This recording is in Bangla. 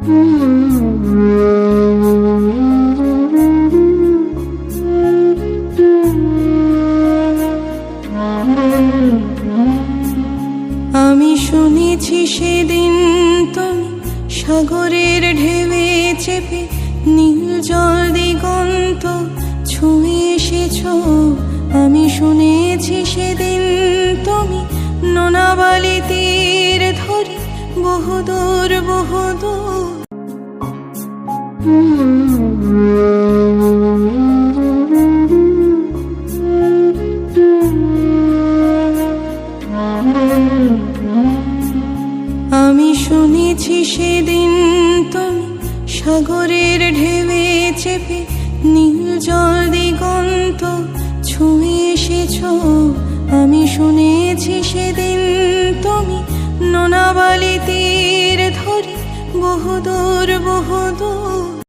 আমি শুনেছি সেদিন তুমি সাগরের ঢেউে চেপে নীল জল দিগন্ত ছুঁয়ে এসেছ। আমি শুনেছি সেদিন বহুদূর বহুদূর। আমি শুনেছি সেদিন তুমি সাগরের ঢেউে চেপে নীল জল দিগন্ত ছুঁয়ে এসেছ। আমি শুনেছি সেদিন বহুদূর বহুদূর